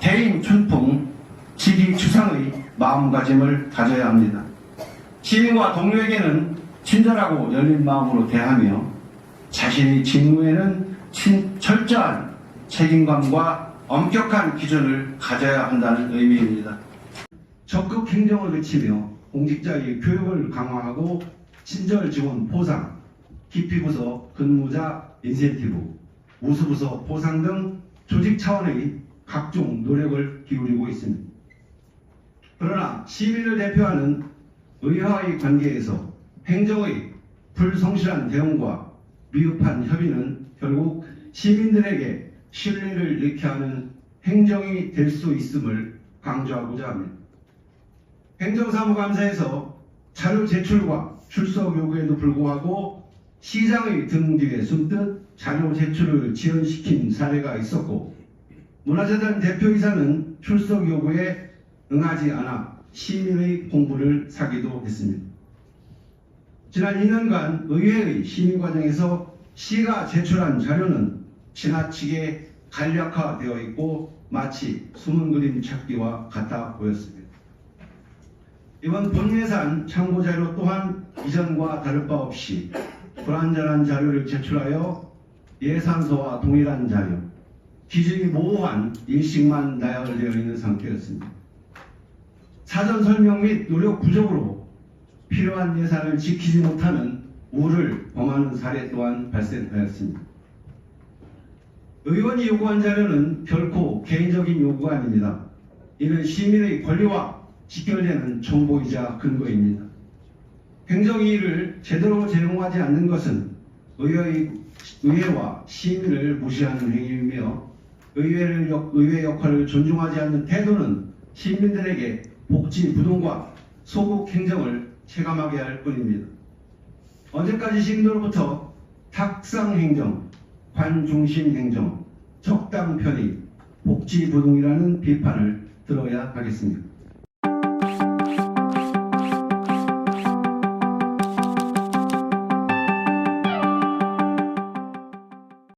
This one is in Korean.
대인 춘풍, 지기 추상의 마음가짐을 가져야 합니다. 시민과 동료에게는 친절하고 열린 마음으로 대하며 자신의 직무에는 친- 철저한 책임감과 엄격한 기준을 가져야 한다는 의미입니다. 적극 행정을 그치며 공직자의 교육을 강화하고 친절 지원 보상, 기피부서 근무자 인센티브, 우수부서 보상 등 조직 차원의 각종 노력을 기울이고 있습니다. 그러나 시민을 대표하는 의회와의 관계에서 행정의 불성실한 대응과 미흡한 협의는 결국 시민들에게 신뢰를 잃게 하는 행정이 될 수 있음을 강조하고자 합니다. 행정사무감사에서 자료 제출과 출석 요구에도 불구하고 시장의 등 뒤에 숨듯 자료 제출을 지연시킨 사례가 있었고 문화재단 대표이사는 출석 요구에 응하지 않아 시민의 공부를 사기도 했습니다. 지난 2년간 의회의 심의 과정에서 시가 제출한 자료는 지나치게 간략화되어 있고 마치 숨은 그림 찾기와 같아 보였습니다. 이번 본예산 참고 자료 또한 이전과 다를 바 없이 불완전한 자료를 제출하여 예산서와 동일한 자료, 기준이 모호한 일식만 나열되어 있는 상태였습니다. 사전 설명 및 노력 부족으로 필요한 예산을 지키지 못하는 우를 범하는 사례 또한 발생하였습니다. 의원이 요구한 자료는 결코 개인적인 요구가 아닙니다. 이는 시민의 권리와 직결되는 정보이자 근거입니다. 행정이의를 제대로 제공하지 않는 것은 의회와 시민을 무시하는 행위이며 의회를 역- 의회 역할을 존중하지 않는 태도는 시민들에게 복지 부동과 소국 행정을 체감하게 할 뿐입니다. 언제까지 시민들로부터 탁상 행정, 관중심 행정, 적당 편의, 복지 부동이라는 비판을 들어야 하겠습니까?